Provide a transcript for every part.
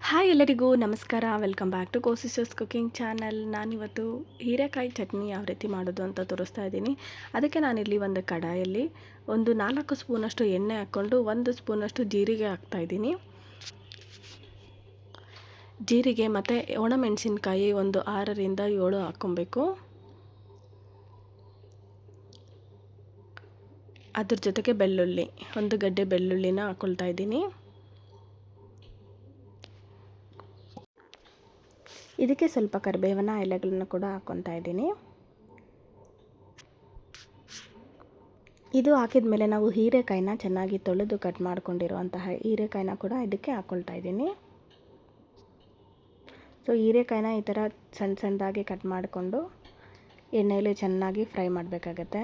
Hi ಎಲ್ಲರಿಗೂ ನಮಸ್ಕಾರ. Welcome back to ಕೋಸಿಸಸ್ ಕುಕಿಂಗ್ ಚಾನಲ್ ನಾನಿವತ್ತು ಹೀರೆಕಾಯಿ ಚಟ್ನಿ ಯಾವ ರೀತಿ ಮಾಡೋದು ಅಂತ ತೋರಿಸ್ತಾ ಇದ್ದೀನಿ. ಅದಕ್ಕೆ ನಾನಿಲ್ಲಿ ಒಂದು ಕಡಾಯಲ್ಲಿ ಒಂದು ನಾಲ್ಕು ಸ್ಪೂನಷ್ಟು ಎಣ್ಣೆ ಹಾಕ್ಕೊಂಡು ಒಂದು ಸ್ಪೂನಷ್ಟು ಜೀರಿಗೆ ಹಾಕ್ತಾಯಿದ್ದೀನಿ ಜೀರಿಗೆ ಮತ್ತು ಒಣಮೆಣಸಿನ್ಕಾಯಿ ಒಂದು ಆರರಿಂದ ಏಳು ಹಾಕ್ಕೊಬೇಕು. ಅದ್ರ ಜೊತೆಗೆ ಬೆಳ್ಳುಳ್ಳಿ, ಒಂದು ಗಡ್ಡೆ ಬೆಳ್ಳುಳ್ಳಿನ ಹಾಕ್ಕೊಳ್ತಾ ಇದ್ದೀನಿ. ಇದಕ್ಕೆ ಸ್ವಲ್ಪ ಕರಿಬೇವನ ಎಲೆಗಳನ್ನು ಕೂಡ ಹಾಕ್ಕೊತಾ ಇದ್ದೀನಿ. ಇದು ಹಾಕಿದ ಮೇಲೆ ನಾವು ಹೀರೆಕಾಯಿನ ಚೆನ್ನಾಗಿ ತೊಳೆದು ಕಟ್ ಮಾಡ್ಕೊಂಡಿರುವಂತಹ ಹೀರೆಕಾಯಿನ ಕೂಡ ಇದಕ್ಕೆ ಹಾಕ್ಕೊಳ್ತಾ ಇದ್ದೀನಿ. ಸೊ ಹೀರೆಕಾಯಿನ ಈ ಥರ ಸಣ್ಣ ಸಣ್ಣದಾಗಿ ಕಟ್ ಮಾಡಿಕೊಂಡು ಎಣ್ಣೆಯಲ್ಲಿ ಚೆನ್ನಾಗಿ ಫ್ರೈ ಮಾಡಬೇಕಾಗತ್ತೆ.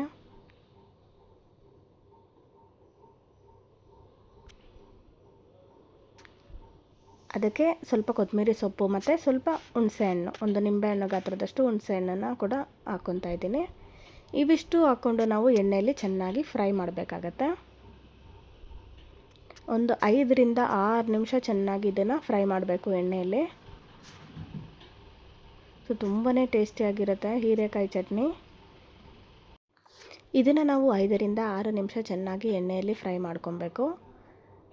ಅದಕ್ಕೆ ಸ್ವಲ್ಪ ಕೊತ್ತಂಬರಿ ಸೊಪ್ಪು ಮತ್ತು ಸ್ವಲ್ಪ ಹುಣಸೆಹಣ್ಣು ಒಂದು ನಿಂಬೆಹಣ್ಣು ಗಾತ್ರದಷ್ಟು ಹುಣಸೆಹಣ್ಣನ್ನು ಕೂಡ ಹಾಕ್ಕೊತಾ ಇದ್ದೀನಿ. ಇವಿಷ್ಟು ಹಾಕ್ಕೊಂಡು ನಾವು ಎಣ್ಣೆಯಲ್ಲಿ ಚೆನ್ನಾಗಿ ಫ್ರೈ ಮಾಡಬೇಕಾಗತ್ತೆ. ಒಂದು ಐದರಿಂದ ಆರು ನಿಮಿಷ ಚೆನ್ನಾಗಿ ಇದನ್ನು ಫ್ರೈ ಮಾಡಬೇಕು ಎಣ್ಣೆಯಲ್ಲಿ. ಸೊ ತುಂಬಾ ಟೇಸ್ಟಿಯಾಗಿರುತ್ತೆ ಹೀರೆಕಾಯಿ ಚಟ್ನಿ. ಇದನ್ನು ನಾವು ಐದರಿಂದ ಆರು ನಿಮಿಷ ಚೆನ್ನಾಗಿ ಎಣ್ಣೆಯಲ್ಲಿ ಫ್ರೈ ಮಾಡ್ಕೊಬೇಕು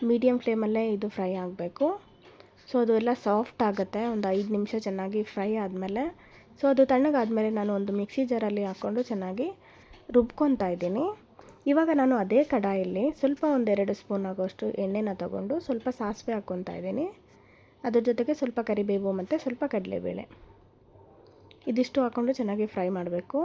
ಮೀಡಿಯಮ್ ಫ್ಲೇಮಲ್ಲೇ ಇದು ಫ್ರೈ ಆಗಬೇಕು. ಸೊ ಅದು ಎಲ್ಲ ಸಾಫ್ಟ್ ಆಗುತ್ತೆ, ಒಂದು ಐದು ನಿಮಿಷ ಚೆನ್ನಾಗಿ ಫ್ರೈ ಆದಮೇಲೆ. ಸೊ ಅದು ತಣ್ಣಗಾದಮೇಲೆ ನಾನು ಒಂದು ಮಿಕ್ಸಿ ಜಾರಲ್ಲಿ ಹಾಕ್ಕೊಂಡು ಚೆನ್ನಾಗಿ ರುಬ್ಕೊತಾ ಇದ್ದೀನಿ. ಇವಾಗ ನಾನು ಅದೇ ಕಡಾಯಲ್ಲಿ ಸ್ವಲ್ಪ ಒಂದೆರಡು ಸ್ಪೂನ್ ಆಗೋಷ್ಟು ಎಣ್ಣೆನ ತಗೊಂಡು ಸ್ವಲ್ಪ ಸಾಸಿವೆ ಹಾಕ್ಕೊತಾ ಇದ್ದೀನಿ. ಅದ್ರ ಜೊತೆಗೆ ಸ್ವಲ್ಪ ಕರಿಬೇವು ಮತ್ತು ಸ್ವಲ್ಪ ಕಡಲೆಬೇಳೆ. ಇದಿಷ್ಟು ಹಾಕ್ಕೊಂಡು ಚೆನ್ನಾಗಿ ಫ್ರೈ ಮಾಡಬೇಕು.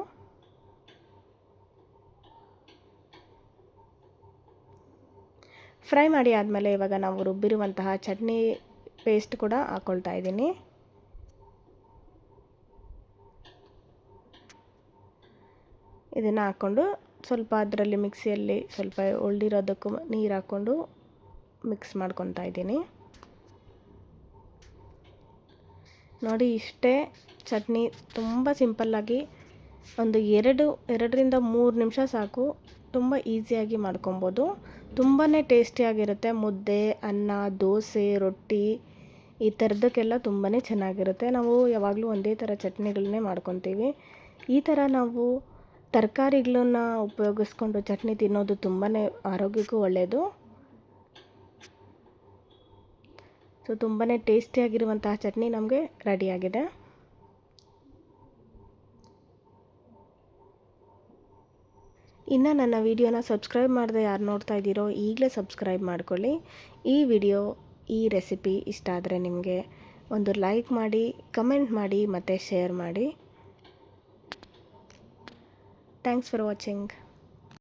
ಫ್ರೈ ಮಾಡಿ ಆದಮೇಲೆ ಇವಾಗ ನಾವು ರುಬ್ಬಿರುವಂತಹ ಚಟ್ನಿ ಪೇಸ್ಟ್ ಕೂಡ ಹಾಕ್ಕೊಳ್ತಾ ಇದ್ದೀನಿ. ಇದನ್ನು ಹಾಕ್ಕೊಂಡು ಸ್ವಲ್ಪ ಅದರಲ್ಲಿ ಮಿಕ್ಸಿಯಲ್ಲಿ ಸ್ವಲ್ಪ ಉಳ್ದಿರೋದಕ್ಕೂ ನೀರು ಹಾಕ್ಕೊಂಡು ಮಿಕ್ಸ್ ಮಾಡ್ಕೊತಾ ಇದ್ದೀನಿ. ನೋಡಿ, ಇಷ್ಟೇ ಚಟ್ನಿ ತುಂಬ ಸಿಂಪಲ್ಲಾಗಿ ಒಂದು ಎರಡು, ಎರಡರಿಂದ ಮೂರು ನಿಮಿಷ ಸಾಕು. ತುಂಬ ಈಸಿಯಾಗಿ ಮಾಡ್ಕೊಬೋದು ತುಂಬಾ ಟೇಸ್ಟಿಯಾಗಿರುತ್ತೆ ಮುದ್ದೆ, ಅನ್ನ, ದೋಸೆ, ರೊಟ್ಟಿ. ಈ ಥರದಕ್ಕೆಲ್ಲ ತುಂಬಾ ಚೆನ್ನಾಗಿರುತ್ತೆ. ನಾವು ಯಾವಾಗಲೂ ಒಂದೇ ಥರ ಚಟ್ನಿಗಳನ್ನೇ ಮಾಡ್ಕೊತೀವಿ. ಈ ಥರ ನಾವು ತರಕಾರಿಗಳನ್ನ ಉಪಯೋಗಿಸ್ಕೊಂಡು ಚಟ್ನಿ ತಿನ್ನೋದು ತುಂಬಾ ಆರೋಗ್ಯಕ್ಕೂ ಒಳ್ಳೆಯದು ಸೊ ತುಂಬಾ ಟೇಸ್ಟಿಯಾಗಿರುವಂತಹ ಚಟ್ನಿ ನಮಗೆ ರೆಡಿಯಾಗಿದೆ. ಇನ್ನು ನನ್ನ ವಿಡಿಯೋನ ಸಬ್ಸ್ಕ್ರೈಬ್ ಮಾಡದೆ ಯಾರು ನೋಡ್ತಾ ಇದ್ದೀರೋ ಈಗಲೇ ಸಬ್ಸ್ಕ್ರೈಬ್ ಮಾಡ್ಕೊಳ್ಳಿ. ಈ ವಿಡಿಯೋ ಈ ರೆಸಿಪಿ ಇಷ್ಟ ಆದರೆ ನಿಮಗೆ ಒಂದು ಲೈಕ್ ಮಾಡಿ ಕಮೆಂಟ್ ಮಾಡಿ ಮತ್ತು ಶೇರ್ ಮಾಡಿ. Thanks for watching